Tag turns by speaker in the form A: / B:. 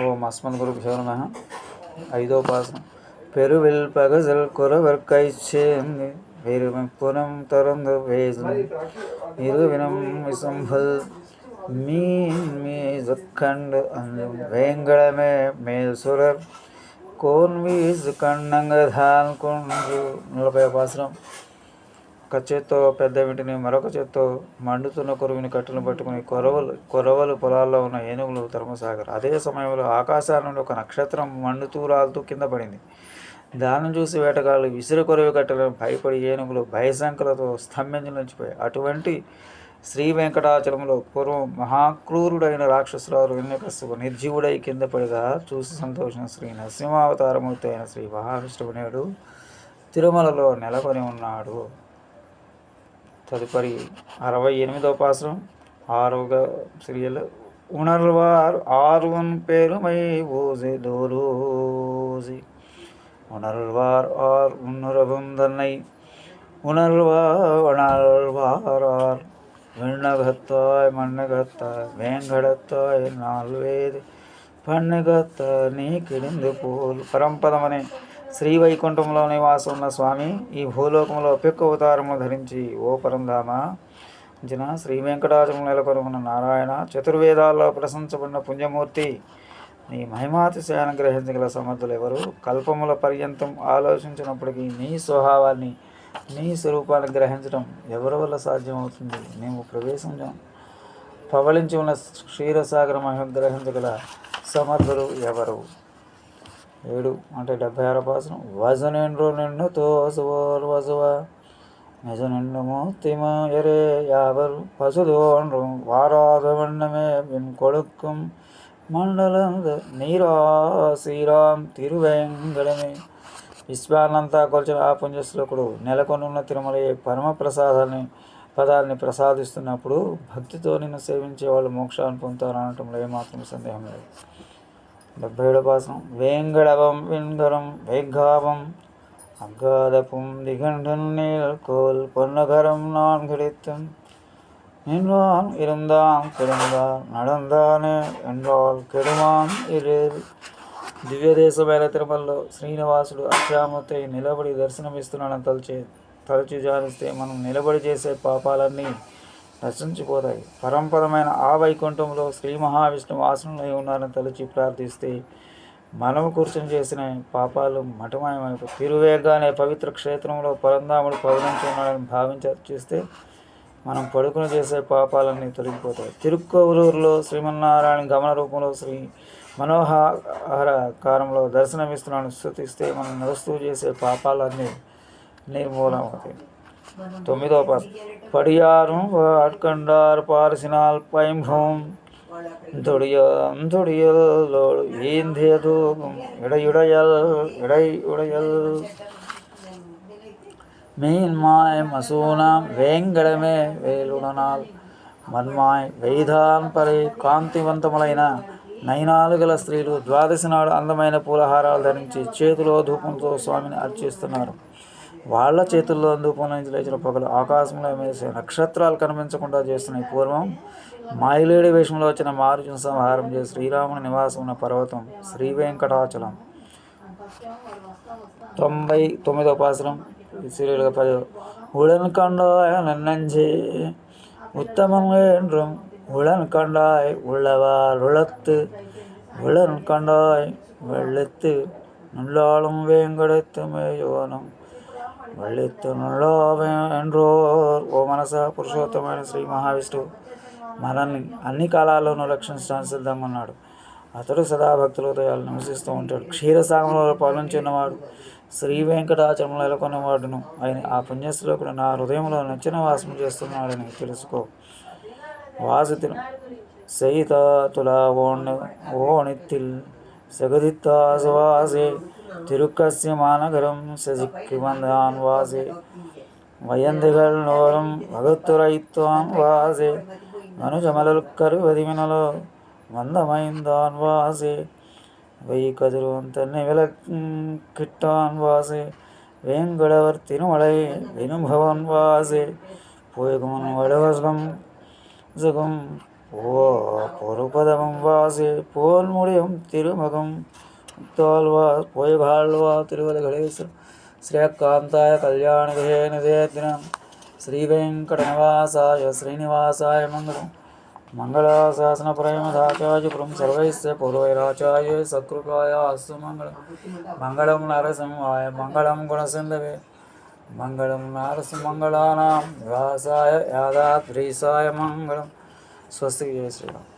A: ఓం అస్మద్ గురు నమ ఐదో పాసనం பெருவில் பகசல் குறவர் கைச்சேர்ந்து வெறுமைப்புறம் திறந்து வேசும் இருவினம் விசம்பல் மீன் மீது கண்டு அஞ்சும் வேங்கடமே மேல் சுரர் కోన్ వీజ్ కన్నంగధాన్ కుండ్రు నలభై పాసరం ఒక చేత్తో పెద్ద వీటిని మరొక చేత్తో మండుతున్న కురువిని కట్టెలు పట్టుకుని కొరవలు కొరవలు పొలాల్లో ఉన్న ఏనుగులు ధర్మసాగర్. అదే సమయంలో ఆకాశాల నుండి ఒక నక్షత్రం మండుతూ రాలుతూ కింద పడింది. దాన్ని చూసి వేటగాళ్ళు విసిరి కొరవి కట్టెలను భయపడి ఏనుగులు భయశంకలతో స్తంభించి నిలిచిపోయాయి అటువంటి శ్రీ వెంకటాచలంలో పూర్వం మహాక్రూరుడైన రాక్షసురాలు వెన్నకస్సు నిర్జీవుడై కింద పడిగా చూసి సంతోషం శ్రీ నరసింహావతారమూర్తి అయిన శ్రీ మహావిష్ణువు నేడు తిరుమలలో నెలకొని ఉన్నాడు. తదుపరి అరవై ఎనిమిదో పాసరం ఆరుగా శ్రీలు ఉణర్వారు ఆరువన్ పేరుమై ఓజే దోరోజి உணர்வார் ஆர் உன்னுறவும் தன்னை உணர்வா உணர்வாரார் விண்ணகத்தாய் மண்ணகத்தாய் వేంగడతాయ్ నాలువేది పన్నుగత్త నీ కిడింది పోలు పరంపదమనే శ్రీవైకుంఠంలో నివాసం ఉన్న స్వామి ఈ భూలోకంలో పెక్కు అవతారము ధరించి ఓ పరంధామ జన శ్రీ వెంకటాచలం నెలకొని ఉన్న నారాయణ చతుర్వేదాల్లో ప్రశంసబడిన పుణ్యమూర్తి. నీ మహిమాతిశయాన్ని గ్రహించగల సమర్థులు ఎవరు? కల్పముల పర్యంతం ఆలోచించినప్పటికీ నీ స్వభావాన్ని నీ స్వరూపాన్ని గ్రహించడం ఎవరి వల్ల సాధ్యమవుతుంది? మేము ప్రవేశించాం. పవళించి ఉన్న క్షీరసాగర మహిమ గ్రహించగల సమర్థులు ఎవరు? ఏడు అంటే డెబ్బై ఆరో పాసనం. వజ నిండు నిండు తోసువోర్ వజువ నిజ నిండు మూర్తిమ ఎరే యావరు పసుదోன்று వారాధవండమే வண்ணமே என் మండలం నీరా శ్రీరామ్ తిరువేంగళమే. విశ్వాన్నంతా కొలిచిన ఆ పుంజస్లోకుడు నెలకొనున్న తిరుమల పరమ ప్రసాదాన్ని పదాలని ప్రసాదిస్తున్నప్పుడు భక్తితో నిన్ను సేవించే వాళ్ళు మోక్షాన్ని పొందుతారు అనటంలో ఏమాత్రం సందేహం లేదు. డెబ్బై ఏడో పాసం వేంగడవం వింగరం వేగ్గావం அக்காதப்பும் திகண்டன் கோல் பொன்னகரம் நான் கிடைத்தும் நின்றான் இருந்தான் கிடந்தான் நடந்தானே என்றால் కెడుమాన్ ఇరు దివ్యదేశమైన తిరుమలలో శ్రీనివాసుడు అక్షామూర్తి నిలబడి దర్శనమిస్తున్నాడని తలచి తలచి జానిస్తే మనం నిలబడి చేసే పాపాలన్నీ నశించిపోతాయి. పరంపరమైన ఆ వైకుంఠంలో శ్రీ మహావిష్ణువు ఆసనంలో ఉన్నారని తలచి ప్రార్థిస్తే మనము కూర్చొని చేసిన పాపాలు మఠమయమైపోయి తిరువేగానే పవిత్ర క్షేత్రంలో పరంధాముడు పవనించున్నాడని భావించేస్తే భావించి మనం పడుకుని చేసే పాపాలన్నీ తొలగిపోతాయి. తిరుక్కోవలూరులో శ్రీమన్నారాయణ గమన రూపంలో శ్రీ మనోహర కారంలో దర్శనమిస్తున్నాను స్థుతిస్తే మనం నడుస్తూ చేసే పాపాలన్నీ నిర్మూలమవుతాయి. తొమ్మిదో పాట పడియారు వాట్కండారు పారసినాల్ పైంభూం துடியம் துடியலோடு ஏந்தியதூபம் இடையுடையல் இடை உடையல் மீன்மாய் மசூனாம் వేంగడమే వేలుడనాల్ మన్మాయ్ వేదాన్ పరి కాంతివంతములైన నయనాలు గల స్త్రీలు ద్వాదశి నాడు అందమైన పూలహారాలు ధరించి చేతిలో ధూపంతో స్వామిని అర్చిస్తున్నారు వాళ్ళ చేతుల్లో ధూపం నుంచి లేచిన పొగలు ఆకాశంలో వేసే నక్షత్రాలు కనిపించకుండా చేస్తున్నాయి పూర్వం మాయిలేడి వేషంలో వచ్చిన మారుజున సంహారం చేసి శ్రీరాముని నివాసం ఉన్న పర్వతం శ్రీ వెంకటాచలం తొంభై తొమ్మిదో పాసరం సీరియల్గా పది ఉడన్ కండాయ నన్నంజే உத்தமம் என்றும் உளன் கண்டாய் உள்ளவால் உளத்து உளன் கண்டாய் வெள்ளத்து நுள்ளாளும் வேங்கடத்து மேயோனம் వెళ్ళెత్తు వెండ్రో ఓ మనస పురుషోత్తమైన శ్రీ మహావిష్ణువు. మనల్ని అన్ని కాలాల్లోనూ రక్షించడానికి సిద్ధంగా ఉన్నాడు. అతడు సదా భక్తుల హృదయాలు నివసిస్తూ ఉంటాడు. క్షీరసాగంలో పాలించినవాడు శ్రీ వెంకటాచలంలో నెలకొన్నవాడును. ఆయన ఆ పుణ్యశ్లోకుడు నా హృదయంలో నచ్చిన వాసం చేస్తున్నాడని తెలుసుకో. వాసితిను సహిత తులా ఓణ్ ఓణిత్తిల్ సగదిత్తాసువాసే திருக்கசிய மாநகரம் சசிக்கு வந்தான் வாசே. வயந்துகள் நோரும் வகுத்துரைத்துவான் வாசே. மனுஜமலல் கருவதிவினலோ மந்தமைந்தான் வாசே. வை கதிர்வன் தன்னை விளக்கிட்டான் வாசே. வேங்கடவர் திருமலை வினுபவன் வாசே. போயகுமன் வடவசம் சுகம். ஓ பொறுபதமும் வாசே. போல் முடியும் திருமகம். ಮುಕ್ತಾಲ್ವಾ ಪೋಯಗಾಳ್ವಾ ತಿರುವದಗಳೇಶ್ವರ ಶ್ರೇಯಕಾಂತಾಯ ಕಲ್ಯಾಣಗೃಹೇ ನಿಧೇ ದಿನ ಶ್ರೀವೆಂಕಟನಿವಾಸಾಯ ಶ್ರೀನಿವಾಸಾಯ ಮಂಗಳಂ మంగళాశాసన ప్రేమదాచార్యపురం సర్వైస్య పూర్వైరాచార్య సకృకాయ అస్సు మంగళం మంగళం నరసింహాయ మంగళం గుణసింధవే మంగళం నారసింహంగళానాం వ్యాసాయ యాదాద్రీసాయ మంగళం స్వస్తి జయ శ్రీరామ్